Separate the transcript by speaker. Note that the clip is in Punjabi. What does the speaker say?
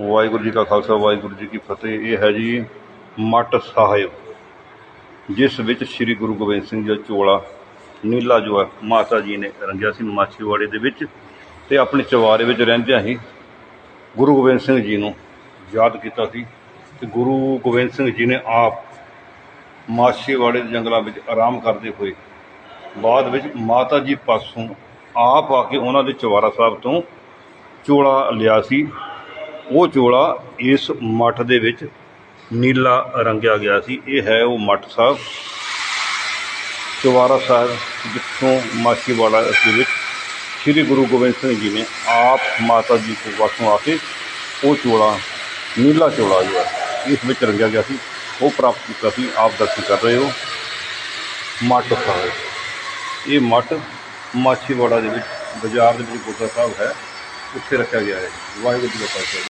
Speaker 1: ਵਾਹਿਗੁਰੂ ਜੀ ਕਾ ਖਾਲਸਾ, ਵਾਹਿਗੁਰੂ ਜੀ ਕੀ ਫਤਿਹ। ਇਹ ਹੈ ਜੀ ਮੱਟ ਸਾਹਿਬ, ਜਿਸ ਵਿੱਚ ਸ੍ਰੀ ਗੁਰੂ ਗੋਬਿੰਦ ਸਿੰਘ ਜੀ ਦਾ ਚੋਲਾ ਨੀਲਾ ਜੋ ਹੈ, ਮਾਤਾ ਜੀ ਨੇ ਰੰਗਿਆ ਸੀ ਮਾਛੀਵਾੜੇ ਦੇ ਵਿੱਚ ਤੇ ਆਪਣੇ ਚਵਾਰੇ ਵਿੱਚ ਰਹਿੰਦਿਆਂ ਹੀ ਗੁਰੂ ਗੋਬਿੰਦ ਸਿੰਘ ਜੀ ਨੂੰ ਯਾਦ ਕੀਤਾ ਸੀ ਤੇ ਗੁਰੂ ਗੋਬਿੰਦ ਸਿੰਘ ਜੀ ਨੇ ਆਪ ਮਾਛੀਵਾੜੇ ਦੇ ਜੰਗਲਾਂ ਵਿੱਚ ਆਰਾਮ ਕਰਦੇ ਹੋਏ ਬਾਅਦ ਵਿੱਚ ਮਾਤਾ ਜੀ ਪਾਸੋਂ ਆਪ ਆ ਕੇ ਉਹਨਾਂ ਦੇ ਚਵਾਰਾ ਸਾਹਿਬ ਤੋਂ ਚੋਲਾ ਲਿਆ ਸੀ। ਉਹ ਚੋਲਾ ਇਸ ਮੱਠ ਦੇ ਵਿੱਚ ਨੀਲਾ ਰੰਗਿਆ ਗਿਆ ਸੀ। ਇਹ ਹੈ ਉਹ ਮੱਠ ਸਾਹਿਬ। ਚਵਾਰਾ ਸਾਹਿਬ ਜਿੱਥੋਂ ਮਾਛੀਵਾੜਾ ਦੇ ਵਿੱਚ ਸ੍ਰੀ ਗੁਰੂ ਗੋਬਿੰਦ ਸਿੰਘ ਜੀ ਨੇ ਆਪ ਮਾਤਾ ਜੀ ਕੋਲ ਪਾਸੋਂ ਆ ਕੇ ਉਹ ਚੋਲਾ, ਨੀਲਾ ਚੋਲਾ ਜੋ ਹੈ, ਇਸ ਵਿੱਚ ਰੰਗਿਆ ਗਿਆ ਸੀ। ਉਹ ਪ੍ਰਾਪਤ ਕੀਤਾ ਸੀ। ਆਪ ਦਰਸ਼ਨ ਕਰ ਰਹੇ ਹੋ। ਮੱਠ ਸਾਹਿਬ। ਇਹ ਮੱਠ ਮਾਛੀਵਾੜਾ ਦੇ ਵਿੱਚ ਬਾਜ਼ਾਰ ਦੇ ਵਿੱਚ ਗੁਰਦੁਆਰਾ ਸਾਹਿਬ ਹੈ। ਉੱਥੇ ਰੱਖਿਆ ਗਿਆ ਹੈ। ਵਾਹਿਗੁਰੂ ਜੀ ਕਾ ਖਾਲਸਾ।